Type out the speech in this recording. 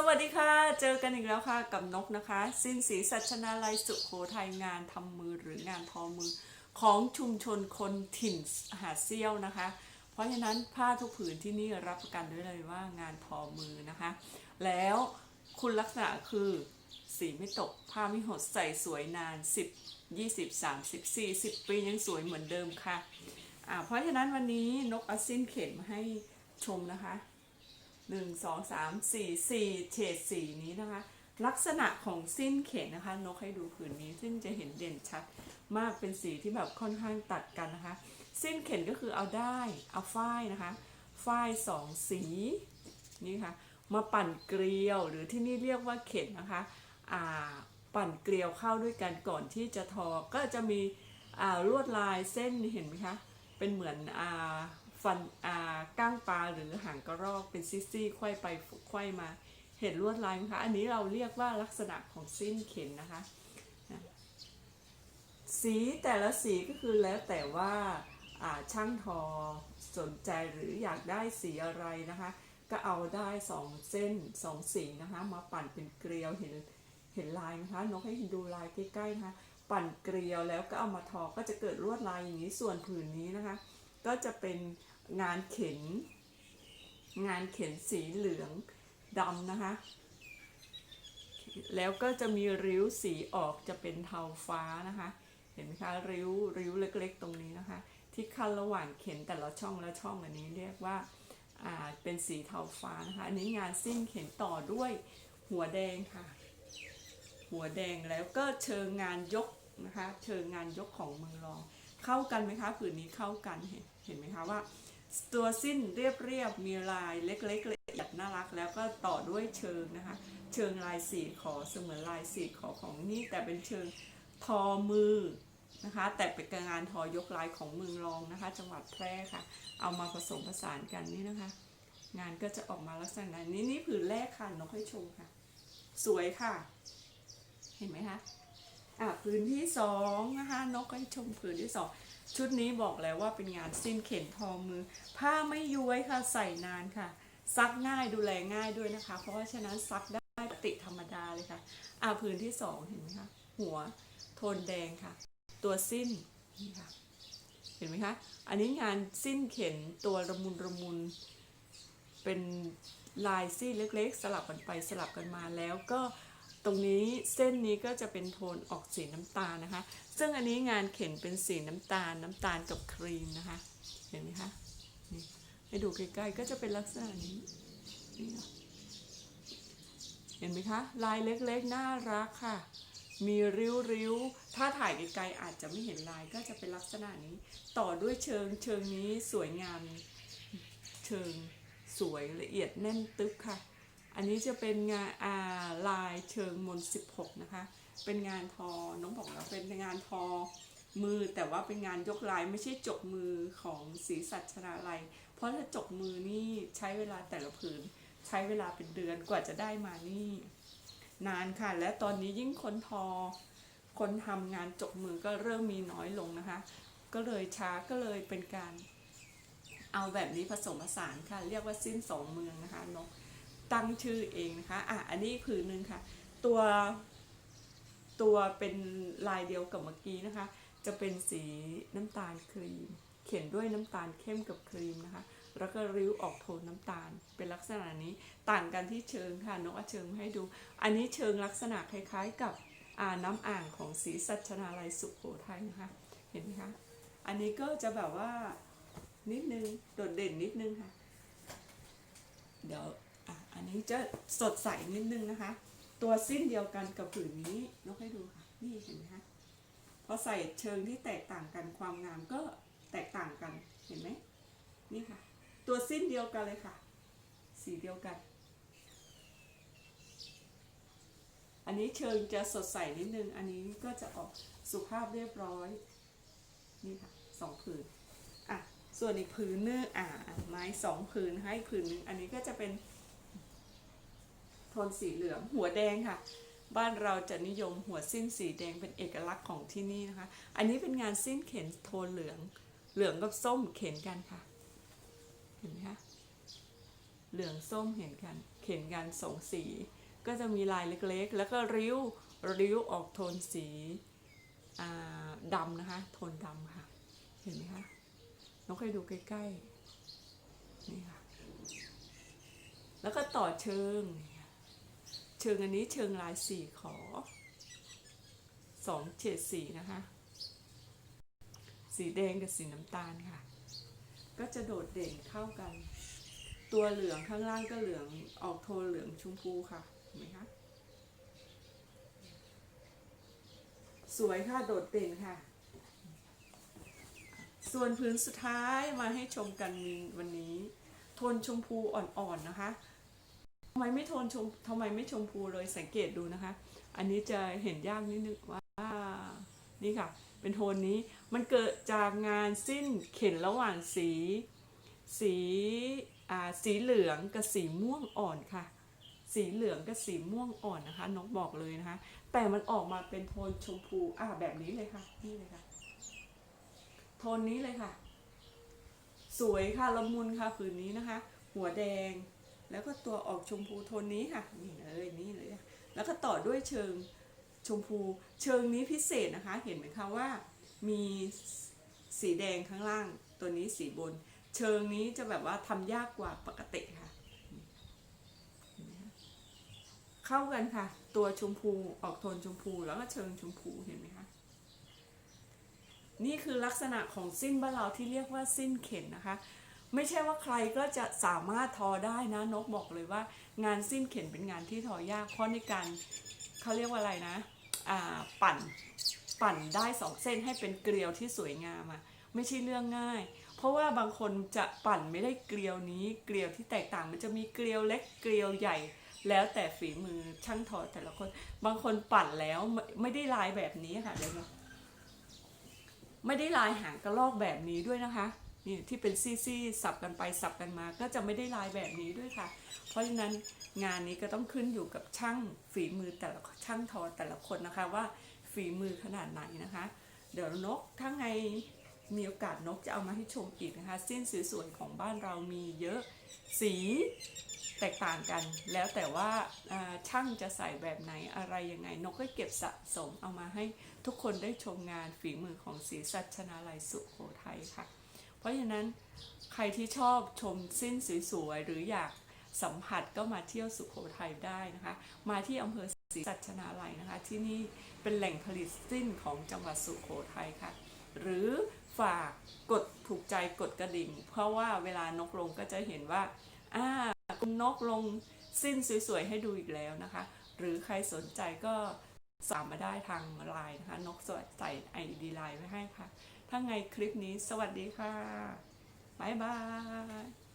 สวัสดีค่ะ เจอกันอีกแล้วค่ะกับนกนะคะ สินสีสัชนาลัยสุโขทัยงานทำมือหรืองานทอมือของชุมชนคนถิ่นหาดเซี่ยวนะคะ เพราะฉะนั้นผ้าทุกผืนที่นี่รับประกันด้วยเลยว่างานทอมือนะคะ แล้วคุณลักษณะคือสีไม่ตกผ้าไม่หดใส่สวยนาน 10 20 30 40 ปียังสวยเหมือนเดิมค่ะอ่าเพราะฉะนั้นวันนี้นกเอาสิ้นเข็มมาให้ชมนะคะ หนึ่งสองสามสี่สี่เฉดสีนี้นะคะ ลักษณะของสิ้นเข็นนะคะ นกให้ดูผืนนี้ซึ่งจะเห็นเด่นชัดมากเป็นสีที่แบบค่อนข้างตัดกันนะคะ สิ้นเข็นก็คือเอาได้เอาฝ้ายนะคะ ฝ้ายสองสีนี่ค่ะมาปั่นเกลียวหรือที่นี่เรียกว่าเข็นนะคะอ่าปั่นเกลียวเข้าด้วยกันก่อนที่จะทอก็จะมีอ่าลวดลายเส้นเห็นไหมคะเป็นเหมือนอ่า ฟันอ่าก้างปลาหรือหางกระรอกเป็นซี่ๆไขว้ไปไขว้มา เห็นลวดลายไหมคะ อันนี้เราเรียกว่าลักษณะของสิ้นเข็นนะคะ สีแต่ละสีก็คือแล้วแต่ว่าช่างทอสนใจหรืออยากได้สีอะไรนะคะ ก็เอาได้สองเส้นสองสีนะคะ มาปั่นเป็นเกลียวเห็นเห็นลายไหมคะนกให้ดูลายใกล้ๆนะคะ ปั่นเกลียวแล้วก็เอามาทอก็จะเกิดลวดลายอย่างนี้ส่วนผืนนี้นะคะ ก็จะเป็นงานเข็น งานเข็นสีเหลืองดำนะคะ แล้วก็จะมีริ้วสีออกจะเป็นเทาฟ้านะคะ เห็นไหมคะริ้วริ้วเล็กๆ ตรงนี้นะคะ ที่ขั้นระหว่างเข็นแต่ละช่องและช่องอันนี้เรียกว่าอ่าเป็นสีเทาฟ้านะคะอันนี้งานสิ้นเข็นต่อด้วยหัวแดงค่ะ หัวแดงแล้วก็เชิงงานยกนะคะ เชิงงานยกของเมืองรอง เข้ากันไหมคะผืนนี้เข้ากันเห็น เห็นไหมคะว่า ตัวสิ้นเรียบๆมีลายเล็กๆละเอียดน่ารัก แล้วก็ต่อด้วยเชิงนะคะ เชิงลายสีขอเสมือนลายสีขอของนี่แต่เป็นเชิงทอมือนะคะ แต่เป็นงานทอยกลายของเมืองรองนะคะ จังหวัดแพร่ค่ะ เอามาผสมผสานกันนี่นะคะ งานก็จะออกมาลักษณะนี้นี่ผืนแรกค่ะนกให้ชมค่ะ สวยค่ะ เห็นไหมคะอะผืนที่สองนะคะนกให้ชมผืนที่สอง ชุดนี้บอกแล้วว่าเป็นงานสิ้นเข็นทอมือ ผ้าไม่ย้วยค่ะใส่นานค่ะ ซักง่ายดูแลง่ายด้วยนะคะ เพราะว่าฉะนั้นซักได้ปติธรรมดาเลยค่ะอะผืนที่สองเห็นไหมคะหัวโทนแดงค่ะ ตัวสิ้นนี่ค่ะเห็นไหมคะอันนี้งานสิ้นเข็นตัวระมุนระมุน เป็นลายซี่เล็กๆ สลับกันไปสลับกันมาแล้วก็ ตรงนี้เส้นนี้ก็จะเป็นโทนออกสีน้ำตาลนะคะ ซึ่งอันนี้งานเข็นเป็นสีน้ำตาลน้ำตาลกับครีมนะคะ เห็นไหมคะนี่ให้ดูใกล้ๆก็จะเป็นลักษณะนี้นี่ะเห็นไหมคะลายเล็กๆน่ารักค่ะ มีริ้วๆ ถ้าถ่ายไกลๆอาจจะไม่เห็นลายก็จะเป็นลักษณะนี้ ต่อด้วยเชิงเชิงนี้สวยงาม เชิงสวยละเอียดแน่นตึ๊บค่ะ อันนี้จะเป็นงานอาลายเชิงมน16นะคะ เป็นงานทอ น้องบอกแล้วเป็นงานทอมือแต่ว่าเป็นงานยกลายไม่ใช่จกมือของศรีสัชนาลัย เพราะถ้าจกมือนี่ใช้เวลาแต่ละผืนใช้เวลาเป็นเดือนกว่าจะได้มานี่ นานค่ะ และตอนนี้ยิ่งคนทอ คนทำงานจกมือก็เริ่มมีน้อยลงนะคะ ก็เลยช้าก็เลยเป็นการ เอาแบบนี้ผสมผสานค่ะ เรียกว่าสิ้นสองเมืองนะคะนก ตั้งชื่อเองนะคะอะอันนี้ผืนหนึ่งค่ะ ตัวตัวเป็นลายเดียวกับเมื่อกี้นะคะ จะเป็นสีน้ำตาลครีม เขียนด้วยน้ำตาลเข้มกับครีมนะคะ แล้วก็ริ้วออกโทนน้ำตาล เป็นลักษณะนี้ต่างกันที่เชิงค่ะนกอาเชิงให้ดู อันนี้เชิงลักษณะคล้าย ๆ กับน้ำอ่างของศรีสัชนาลัยสุโขทัยนะคะ เห็นไหมคะ อันนี้ก็จะแบบว่านิดนึง โดดเด่นนิดนึงค่ะ เดี๋ยว อันนี้จะสดใสนิดนึงนะคะ ตัวสิ้นเดียวกันกับผืนนี้นกให้ดูค่ะ นี่เห็นไหมคะพอใส่เชิงที่แตกต่างกันความงามก็แตกต่างกันเห็นไหมนี่ค่ะ ตัวสิ้นเดียวกันเลยค่ะ สีเดียวกัน อันนี้เชิงจะสดใสนิดนึง อันนี้ก็จะออกสุภาพเรียบร้อย นี่ค่ะสองผืนอะส่วนอีกผืนนึงอ่าไม้สองผืนให้ผืนนึงอันนี้ก็จะเป็น นสีเหลืองหัวแดงค่ะ บ้านเราจะนิยมหัวสิ้นสีแดงเป็นเอกลักษณ์ของที่นี่นะคะ อันนี้เป็นงานสิ้นเข็นโทนเหลือง เหลืองกับส้มเข็นกันค่ะ เห็นไหมคะเหลืองส้มเห็นกัน เข็นกันสองสี ก็จะมีลายเล็กๆ แล้วก็ริ้วริ้วออกโทนสีดำนะคะ โทนดำค่ะ เห็นไหมคะน้องเคยดูใกล้ๆ นี่ค่ะ แล้วก็ต่อเชิง เชิงอันนี้เชิงลายสี่ขอสองเฉดสีนะคะ สีแดงกับสีน้ำตาลค่ะ ก็จะโดดเด่นเข้ากัน ตัวเหลืองข้างล่างก็เหลืองออกโทนเหลืองชมพูค่ะเห็นไหมคะสวยค่ะโดดเด่นค่ะ ส่วนพื้นสุดท้ายมาให้ชมกันวันนี้ โทนชมพูอ่อนๆนะคะำไมไม่โทนชมทำไมไม่ชมพูเลยสังเกตดูนะคะ อันนี้จะเห็นยากนิดนึงว่านี่ค่ะ เป็นโทนนี้มันเกิดจากงานสิ้นเข็นระหว่างสี สีอ่าสีเหลืองกับสีม่วงอ่อนค่ะ สีเหลืองกับสีม่วงอ่อนนะคะนกบอกเลยนะคะ แต่มันออกมาเป็นโทนชมพูอ่าแบบนี้เลยค่ะนี่เลยค่ะ โทนนี้เลยค่ะ สวยค่ะละมุนค่ะผืนนี้นะคะ หัวแดง แล้วก็ตัวออกชมพูโทนนี้ค่ะนี่เลยนี่เลย แล้วก็ต่อด้วยเชิงชมพูเชิงนี้พิเศษนะคะ เห็นไหมคะว่ามีสีแดงข้างล่าง ตัวนี้สีบน เชิงนี้จะแบบว่าทำยากกว่าปกติค่ะเห็นไหมคะเข้ากันค่ะ ตัวชมพูออกโทนชมพูแล้วก็เชิงชมพูเห็นไหมคะนี่คือลักษณะของสิ้นบ้านเราที่เรียกว่าสิ้นเข็นนะคะ ไม่ใช่ว่าใครก็จะสามารถทอได้นะนกบอกเลยว่า งานสิ้นเข็นเป็นงานที่ทอยากเพราะในการเขาเรียกว่าอะไรนะปั่นปั่นได้สองเส้นให้เป็นเกลียวที่สวยงามอะไม่ใช่เรื่องง่าย เพราะว่าบางคนจะปั่นไม่ได้เกลียวนี้เกลียวที่แตกต่างมันจะมีเกลียวเล็กเกลียวใหญ่ แล้วแต่ฝีมือช่างทอแต่ละคน บางคนปั่นแล้วไม่ไม่ได้ลายแบบนี้ค่ะเดี๋ยวนะไม่ได้ลายหางกระลอกแบบนี้ด้วยนะคะ นี่ที่เป็นซี่ๆสับกันไปสับกันมา ก็จะไม่ได้ลายแบบนี้ด้วยค่ะ เพราะฉะนั้นงานนี้ก็ต้องขึ้นอยู่กับช่างฝีมือแต่ละช่างทอแต่ละคนนะคะว่าฝีมือขนาดไหนนะคะ เดี๋ยวนกถ้าไงมีโอกาสนกจะเอามาให้ชมอีกนะคะ สิ้นสวยๆของบ้านเรามีเยอะสีแตกต่างกัน แล้วแต่ว่าช่างจะใส่แบบไหนอะไรยังไง นกก็เก็บสะสมเอามาให้ทุกคนได้ชมงานฝีมือของศรีสัชนาลัยสุโขทัยค่ะ เพราะฉะนั้นใครที่ชอบชมสิ้นสวยๆหรืออยากสัมผัสก็มาเที่ยวสุโขทัยได้นะคะ มาที่อำเภอศรีสัชนาลัยนะคะ ที่นี่เป็นแหล่งผลิตสิ้นของจังหวัดสุโขทัยค่ะ หรือฝากกดถูกใจกดกระดิ่ง เพราะว่าเวลานกลงก็จะเห็นว่าอ่าคุณนกลงสิ้นสวยๆให้ดูอีกแล้วนะคะ หรือใครสนใจก็สามมาได้ทางไลน์นะคะ นกสวัสดิ์ใส่ไอดีไลน์ไว้ให้ค่ะ ถ้าไงคลิปนี้สวัสดีค่ะ บ๊ายบาย